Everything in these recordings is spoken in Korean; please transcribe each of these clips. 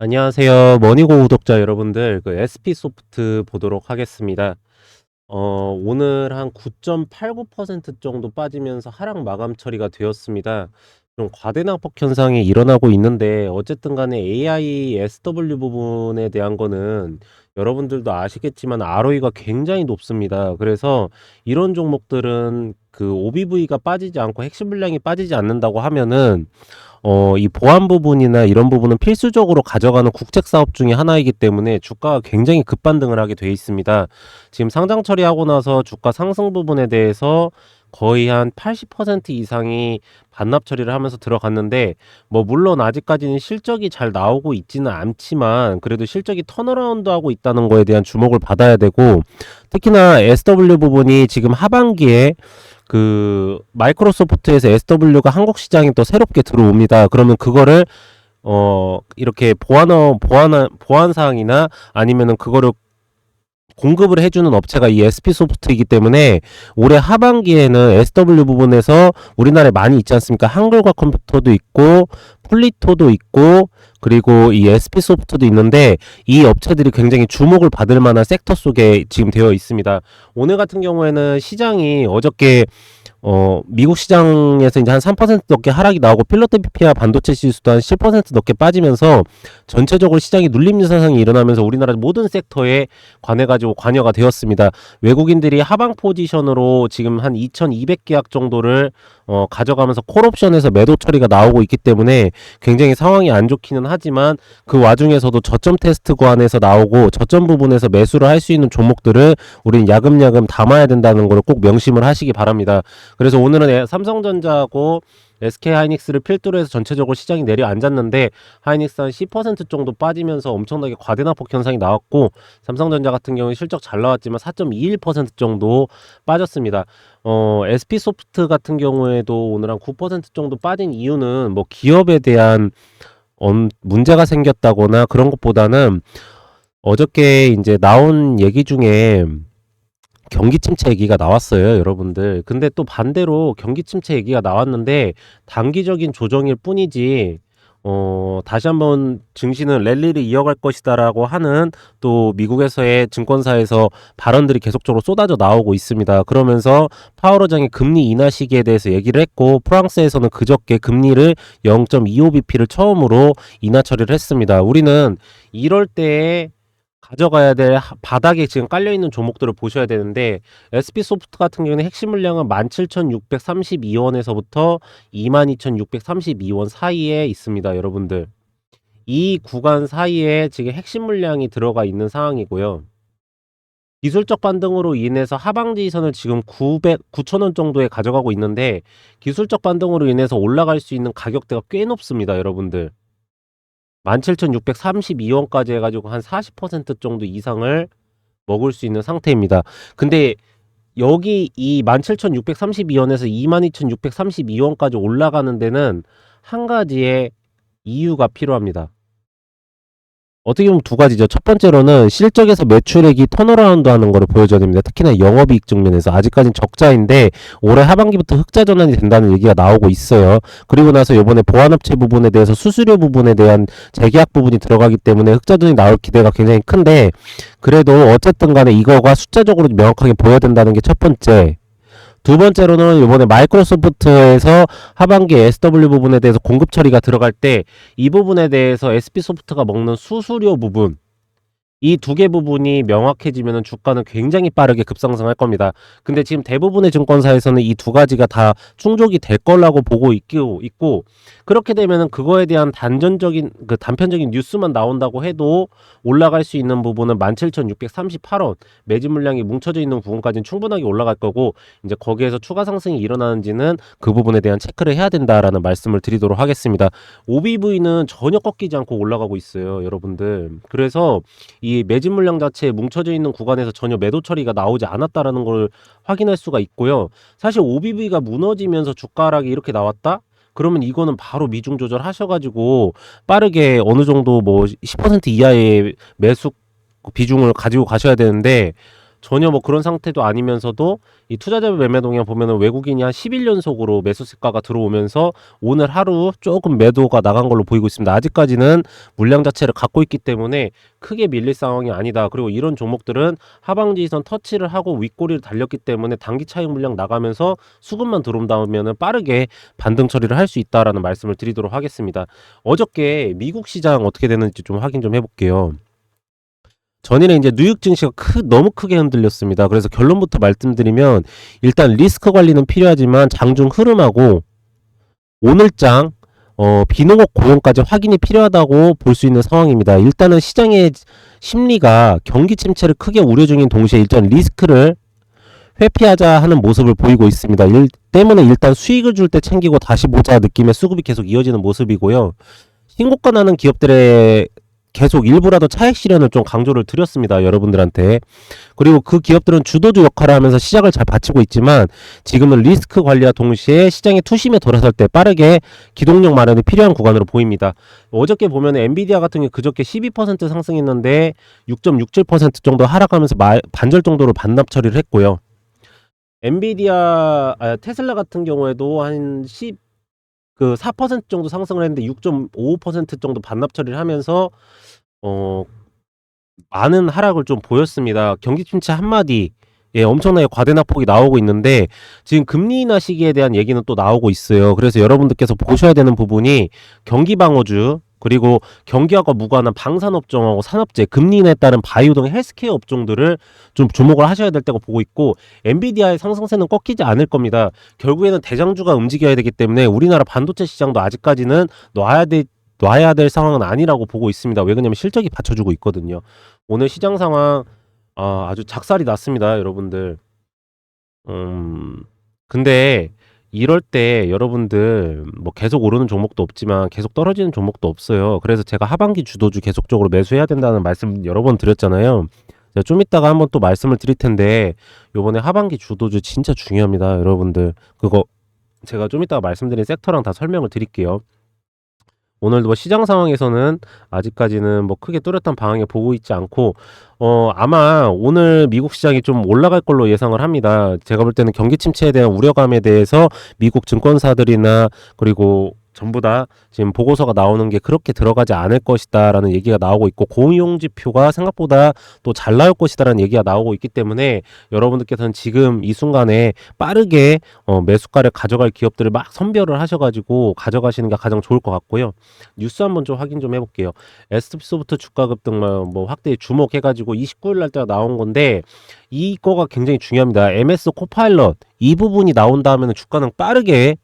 안녕하세요. 머니고 구독자 여러분들, 그 SP 소프트 보도록 하겠습니다. 어, 오늘 한 9.89% 정도 빠지면서 하락 마감 처리가 되었습니다. 좀 과대낙폭 현상이 일어나고 있는데, 어쨌든 간에 AI, SW 부분에 대한 거는 여러분들도 아시겠지만 ROE가 굉장히 높습니다. 그래서 이런 종목들은 그 OBV가 빠지지 않고 핵심 물량이 빠지지 않는다고 하면은 어, 이 보안 부분이나 이런 부분은 필수적으로 가져가는 국책 사업 중에 하나이기 때문에 주가가 굉장히 급반등을 하게 돼 있습니다. 지금 상장 처리하고 나서 주가 상승 부분에 대해서 거의 한 80% 이상이 반납 처리를 하면서 들어갔는데 뭐 물론 아직까지는 실적이 잘 나오고 있지는 않지만 그래도 실적이 턴어라운드 하고 있다는 거에 대한 주목을 받아야 되고 특히나 SW 부분이 지금 하반기에 그 마이크로소프트에서 SW가 한국 시장에 또 새롭게 들어옵니다. 그러면 그거를 어 이렇게 보완어 보완 보완 사항이나 아니면은 그거를 공급을 해주는 업체가 이 SP 소프트이기 때문에 올해 하반기에는 SW 부분에서 우리나라에 많이 있지 않습니까? 한글과 컴퓨터도 있고 플리토도 있고 그리고 이 SP 소프트도 있는데 이 업체들이 굉장히 주목을 받을 만한 섹터 속에 지금 되어 있습니다. 오늘 같은 경우에는 시장이 어저께 어, 미국 시장에서 이제 한 3% 넘게 하락이 나오고 필라델피아 반도체 지수도 한 10% 넘게 빠지면서 전체적으로 시장이 눌림 현상이 일어나면서 우리나라 모든 섹터에 관해 가지고 관여가 되었습니다. 외국인들이 하방 포지션으로 지금 한 2,200계약 정도를 어, 가져가면서 콜옵션에서 매도 처리가 나오고 있기 때문에 굉장히 상황이 안 좋기는 하지만 그 와중에서도 저점 테스트 구간에서 나오고 저점 부분에서 매수를 할 수 있는 종목들을 우리는 야금야금 담아야 된다는 걸 꼭 명심을 하시기 바랍니다. 그래서 오늘은 에- 삼성전자하고 SK 하이닉스를 필두로 해서 전체적으로 시장이 내려앉았는데 하이닉스 한 10% 정도 빠지면서 엄청나게 과대낙폭 현상이 나왔고 삼성전자 같은 경우는 실적 잘 나왔지만 4.21% 정도 빠졌습니다. 어, SP 소프트 같은 경우에도 오늘 한 9% 정도 빠진 이유는 뭐 기업에 대한 엄, 문제가 생겼다거나 그런 것보다는 어저께 이제 나온 얘기 중에 경기 침체 얘기가 나왔어요, 여러분들. 근데 또 반대로 경기 침체 얘기가 나왔는데 단기적인 조정일 뿐이지 어, 다시 한번 증시는 랠리를 이어갈 것이다라고 하는 또 미국에서의 증권사에서 발언들이 계속적으로 쏟아져 나오고 있습니다. 그러면서 파월 의장이 금리 인하 시기에 대해서 얘기를 했고 프랑스에서는 그저께 금리를 0.25bp를 처음으로 인하 처리를 했습니다. 우리는 이럴 때에 가져가야 될 하- 바닥에 지금 깔려 있는 종목들을 보셔야 되는데 SP 소프트 같은 경우는 핵심 물량은 17,632원에서부터 22,632원 사이에 있습니다, 여러분들. 이 구간 사이에 지금 핵심 물량이 들어가 있는 상황이고요. 기술적 반등으로 인해서 하방지선을 지금 900, 9,000원 정도에 가져가고 있는데 기술적 반등으로 인해서 올라갈 수 있는 가격대가 꽤 높습니다, 여러분들. 17,632원까지 해가지고 한 40% 정도 이상을 먹을 수 있는 상태입니다. 근데 여기 이 17,632원에서 22,632원까지 올라가는 데는 한 가지의 이유가 필요합니다. 어떻게 보면 두 가지죠. 첫 번째로는 실적에서 매출액이 턴어라운드 하는 것을 보여줘야 됩니다. 특히나 영업이익 측면에서 아직까지는 적자인데 올해 하반기부터 흑자 전환이 된다는 얘기가 나오고 있어요. 그리고 나서 이번에 보안업체 부분에 대해서 수수료 부분에 대한 재계약 부분이 들어가기 때문에 흑자 전환이 나올 기대가 굉장히 큰데 그래도 어쨌든 간에 이거가 숫자적으로 명확하게 보여야 된다는 게 첫 번째. 두 번째로는 이번에 마이크로소프트에서 하반기 SW 부분에 대해서 공급 처리가 들어갈 때 이 부분에 대해서 SP 소프트가 먹는 수수료 부분 이 두 개 부분이 명확해지면 주가는 굉장히 빠르게 급상승할 겁니다. 근데 지금 대부분의 증권사에서는 이 두 가지가 다 충족이 될 거라고 보고 있고, 있고 그렇게 되면은 그거에 대한 단전적인 그 단편적인 뉴스만 나온다고 해도 올라갈 수 있는 부분은 17,638원 매집 물량이 뭉쳐져 있는 부분까지는 충분하게 올라갈 거고 이제 거기에서 추가 상승이 일어나는지는 그 부분에 대한 체크를 해야 된다라는 말씀을 드리도록 하겠습니다. OBV는 전혀 꺾이지 않고 올라가고 있어요, 여러분들. 그래서 이 매집 물량 자체에 뭉쳐져 있는 구간에서 전혀 매도 처리가 나오지 않았다라는 걸 확인할 수가 있고요. 사실 OBV가 무너지면서 주가 하락이 이렇게 나왔다? 그러면 이거는 바로 미중 조절하셔가지고 빠르게 어느 정도 뭐 10% 이하의 매수 비중을 가지고 가셔야 되는데 전혀 뭐 그런 상태도 아니면서도 이 투자자 매매 동향 보면은 외국인이 한 11연속으로 매수 시가가 들어오면서 오늘 하루 조금 매도가 나간 걸로 보이고 있습니다. 아직까지는 물량 자체를 갖고 있기 때문에 크게 밀릴 상황이 아니다. 그리고 이런 종목들은 하방지선 터치를 하고 윗꼬리를 달렸기 때문에 단기 차익 물량 나가면서 수급만 들어온다면은 빠르게 반등 처리를 할 수 있다라는 말씀을 드리도록 하겠습니다. 어저께 미국 시장 어떻게 되는지 좀 확인 좀 해볼게요. 전일에 이제 뉴욕 증시가 크, 너무 크게 흔들렸습니다. 그래서 결론부터 말씀드리면 일단 리스크 관리는 필요하지만 장중 흐름하고 오늘장 어, 비농업 고용까지 확인이 필요하다고 볼 수 있는 상황입니다. 일단은 시장의 심리가 경기 침체를 크게 우려 중인 동시에 일단 리스크를 회피하자 하는 모습을 보이고 있습니다. 일, 때문에 일단 수익을 줄 때 챙기고 다시 보자 느낌의 수급이 계속 이어지는 모습이고요. 신고가 나는 기업들의 계속 일부라도 차익 실현을 좀 강조를 드렸습니다. 여러분들한테. 그리고 그 기업들은 주도주 역할을 하면서 시작을 잘 받치고 있지만 지금은 리스크 관리와 동시에 시장의 투심에 돌아설 때 빠르게 기동력 마련이 필요한 구간으로 보입니다. 어저께 보면 엔비디아 같은 경우 그저께 12% 상승했는데 6.67% 정도 하락하면서 마- 반절 정도로 반납 처리를 했고요. 엔비디아 아, 테슬라 같은 경우에도 한 10, 그 4% 정도 상승을 했는데 6.55% 정도 반납 처리를 하면서 어 많은 하락을 좀 보였습니다. 경기 침체 한마디 예, 엄청나게 과대 낙폭이 나오고 있는데 지금 금리 인하 시기에 대한 얘기는 또 나오고 있어요. 그래서 여러분들께서 보셔야 되는 부분이 경기 방어주 그리고 경기하고 무관한 방산업종하고 산업재, 금리 인하에 따른 바이오 등 헬스케어 업종들을 좀 주목을 하셔야 될 때고 보고 있고 엔비디아의 상승세는 꺾이지 않을 겁니다. 결국에는 대장주가 움직여야 되기 때문에 우리나라 반도체 시장도 아직까지는 놔야 돼 놔야 될 상황은 아니라고 보고 있습니다. 왜 그러냐면 실적이 받쳐주고 있거든요. 오늘 시장 상황 아, 아주 작살이 났습니다, 여러분들. 음, 근데 이럴 때 여러분들 뭐 계속 오르는 종목도 없지만 계속 떨어지는 종목도 없어요. 그래서 제가 하반기 주도주 계속적으로 매수해야 된다는 말씀 여러 번 드렸잖아요. 좀 이따가 한번 또 말씀을 드릴 텐데 요번에 하반기 주도주 진짜 중요합니다, 여러분들. 그거 제가 좀 이따가 말씀드린 섹터랑 다 설명을 드릴게요. 오늘도 뭐 시장 상황에서는 아직까지는 뭐 크게 뚜렷한 방향에 보고 있지 않고 어 아마 오늘 미국 시장이 좀 올라갈 걸로 예상을 합니다. 제가 볼 때는 경기 침체에 대한 우려감에 대해서 미국 증권사들이나 그리고 전부 다 지금 보고서가 나오는 게 그렇게 들어가지 않을 것이다라는 얘기가 나오고 있고 고용 지표가 생각보다 또 잘 나올 것이다라는 얘기가 나오고 있기 때문에 여러분들께서는 지금 이 순간에 빠르게 어, 매수가를 가져갈 기업들을 막 선별을 하셔가지고 가져가시는 게 가장 좋을 것 같고요. 뉴스 한번 좀 확인 좀 해볼게요. S&P 소프트 주가 급등만 뭐 확대에 주목해가지고 29일 날 때가 나온 건데 이거가 굉장히 중요합니다. MS 코파일럿 이 부분이 나온 다음에는 주가는 빠르게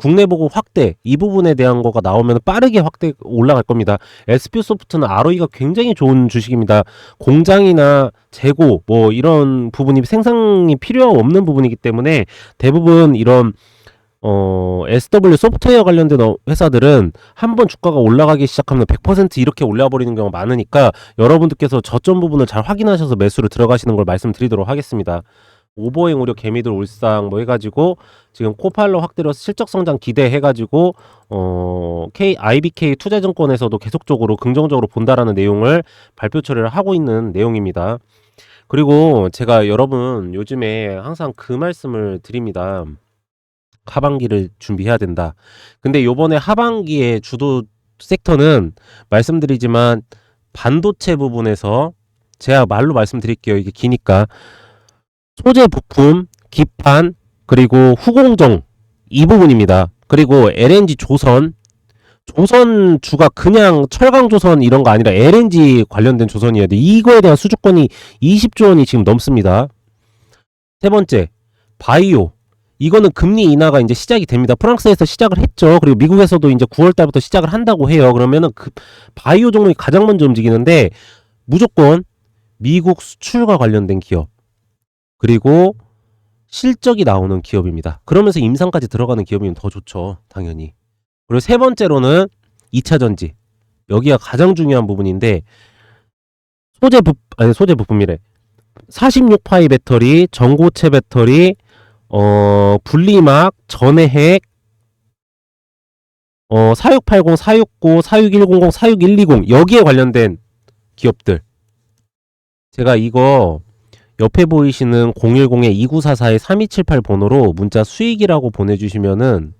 국내 보고 확대 이 부분에 대한 거가 나오면 빠르게 확대 올라갈 겁니다. SP 소프트는 ROE가 굉장히 좋은 주식입니다. 공장이나 재고 뭐 이런 부분이 생산이 필요 없는 부분이기 때문에 대부분 이런 어, SW 소프트웨어 관련된 어- 회사들은 한 번 주가가 올라가기 시작하면 100% 이렇게 올라와 버리는 경우가 많으니까 여러분들께서 저점 부분을 잘 확인하셔서 매수를 들어가시는 걸 말씀드리도록 하겠습니다. 오버행 우려 개미들 울상 뭐 해가지고 지금 코팔로 확대로 실적 성장 기대해가지고 어 K IBK 투자증권에서도 계속적으로 긍정적으로 본다라는 내용을 발표 처리를 하고 있는 내용입니다. 그리고 제가 여러분 요즘에 항상 그 말씀을 드립니다. 하반기를 준비해야 된다. 근데 요번에 하반기의 주도 섹터는 말씀드리지만 반도체 부분에서 제가 말로 말씀드릴게요. 이게 기니까 소재 부품, 기판, 그리고 후공정 이 부분입니다. 그리고 LNG 조선 조선 주가 그냥 철강 조선 이런 거 아니라 LNG 관련된 조선이어야 돼. 이거에 대한 수주권이 20조 원이 지금 넘습니다. 세 번째, 바이오. 이거는 금리 인하가 이제 시작이 됩니다. 프랑스에서 시작을 했죠. 그리고 미국에서도 이제 9월 달부터 시작을 한다고 해요. 그러면은 그 바이오 종목이 가장 먼저 움직이는데 무조건 미국 수출과 관련된 기업. 그리고 실적이 나오는 기업입니다. 그러면서 임상까지 들어가는 기업이면 더 좋죠. 당연히. 그리고 세 번째로는 2차 전지. 여기가 가장 중요한 부분인데 소재 부 아니 소재 부품이래. 46파이 배터리, 전고체 배터리, 어 분리막, 전해핵, 어 4680, 469, 46100, 46120 여기에 관련된 기업들. 제가 이거 옆에 보이시는 010-2944-3278 번호로 문자 수익이라고 보내주시면은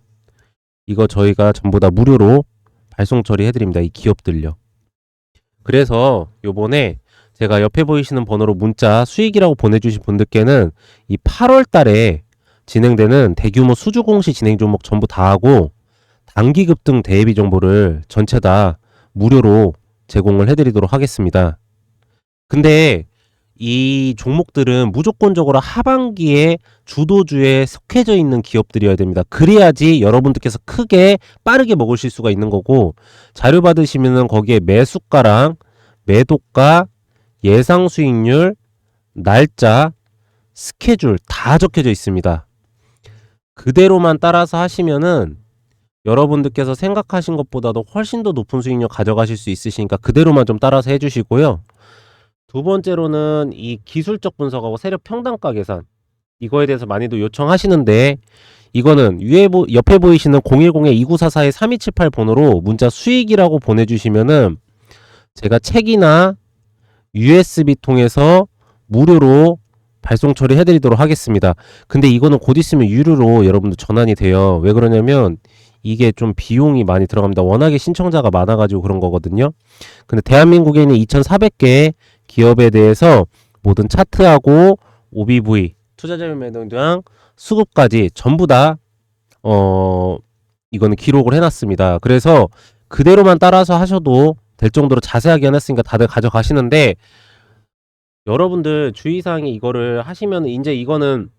이거 저희가 전부 다 무료로 발송 처리해드립니다. 이 기업들요. 그래서 요번에 제가 옆에 보이시는 번호로 문자 수익이라고 보내주신 분들께는 이 8월 달에 진행되는 대규모 수주 공시 진행 종목 전부 다 하고 단기급 등 대비 정보를 전체 다 무료로 제공을 해드리도록 하겠습니다. 근데 이 종목들은 무조건적으로 하반기에 주도주에 속해져 있는 기업들이어야 됩니다. 그래야지 여러분들께서 크게 빠르게 먹으실 수가 있는 거고 자료 받으시면은 거기에 매수가랑 매도가, 예상 수익률, 날짜, 스케줄 다 적혀져 있습니다. 그대로만 따라서 하시면은 여러분들께서 생각하신 것보다도 훨씬 더 높은 수익률 가져가실 수 있으시니까 그대로만 좀 따라서 해주시고요. 두 번째로는 이 기술적 분석하고 세력 평단가 계산 이거에 대해서 많이도 요청하시는데 이거는 위에 보, 옆에 보이시는 010-2944-3278 번호로 문자 수익이라고 보내주시면은 제가 책이나 USB 통해서 무료로 발송 처리해드리도록 하겠습니다. 근데 이거는 곧 있으면 유료로 여러분들 전환이 돼요. 왜 그러냐면 이게 좀 비용이 많이 들어갑니다. 워낙에 신청자가 많아가지고 그런 거거든요. 근데 대한민국에 있는 2,400개 기업에 대해서 모든 차트하고 OBV, 투자자료 매도량, 수급까지 전부 다, 어, 이거는 기록을 해놨습니다. 그래서 그대로만 따라서 하셔도 될 정도로 자세하게 해놨으니까 다들 가져가시는데, 여러분들 주의사항이 이거를 하시면, 이제 이거는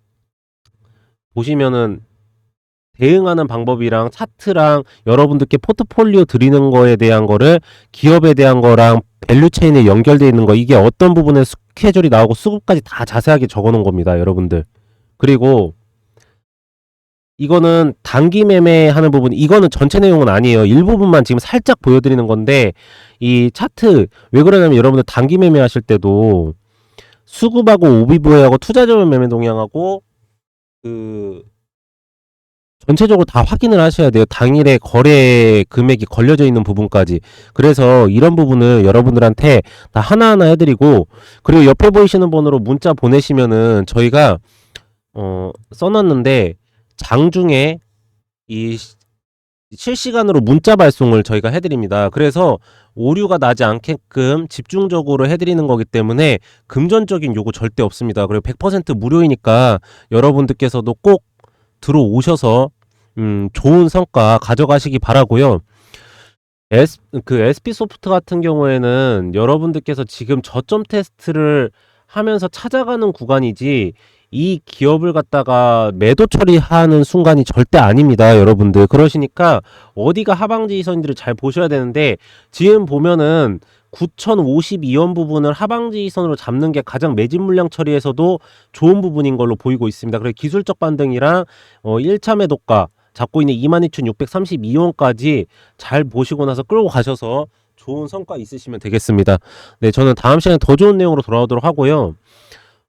보시면은 대응하는 방법이랑 차트랑 여러분들께 포트폴리오 드리는 거에 대한 거를 기업에 대한 거랑 밸류 체인에 연결되어 있는 거 이게 어떤 부분에 스케줄이 나오고 수급까지 다 자세하게 적어 놓은 겁니다, 여러분들. 그리고 이거는 단기 매매하는 부분 이거는 전체 내용은 아니에요. 일부분만 지금 살짝 보여드리는 건데 이 차트 왜 그러냐면 여러분들 단기 매매 하실 때도 수급하고 오비브웨하고 투자자료 매매 동향하고 그 전체적으로 다 확인을 하셔야 돼요. 당일에 거래 금액이 걸려져 있는 부분까지. 그래서 이런 부분을 여러분들한테 다 하나하나 해드리고, 그리고 옆에 보이시는 번호로 문자 보내시면은 저희가, 어, 써놨는데, 장중에 이 시- 실시간으로 문자 발송을 저희가 해드립니다. 그래서 오류가 나지 않게끔 집중적으로 해드리는 거기 때문에 금전적인 요구 절대 없습니다. 그리고 100% 무료이니까 여러분들께서도 꼭 들어오셔서 음, 좋은 성과 가져가시기 바라고요. S, 그 SP 소프트 같은 경우에는 여러분들께서 지금 저점 테스트를 하면서 찾아가는 구간이지 이 기업을 갖다가 매도 처리하는 순간이 절대 아닙니다, 여러분들. 그러시니까 어디가 하방지 이선들을 잘 보셔야 되는데 지금 보면은 9,052원 부분을 하방지 이선으로 잡는 게 가장 매집 물량 처리에서도 좋은 부분인 걸로 보이고 있습니다. 그래서 기술적 반등이랑 어, 1차 매도가 잡고 있는 22,632원까지 잘 보시고 나서 끌고 가셔서 좋은 성과 있으시면 되겠습니다. 네, 저는 다음 시간에 더 좋은 내용으로 돌아오도록 하고요.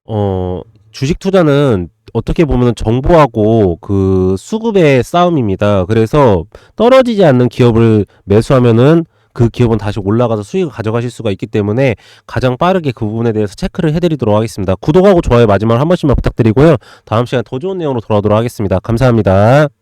어, 주식 투자는 어떻게 보면 정보하고 그 수급의 싸움입니다. 그래서 떨어지지 않는 기업을 매수하면은 그 기업은 다시 올라가서 수익을 가져가실 수가 있기 때문에 가장 빠르게 그 부분에 대해서 체크를 해드리도록 하겠습니다. 구독하고 좋아요 마지막으로 한 번씩만 부탁드리고요. 다음 시간에 더 좋은 내용으로 돌아오도록 하겠습니다. 감사합니다.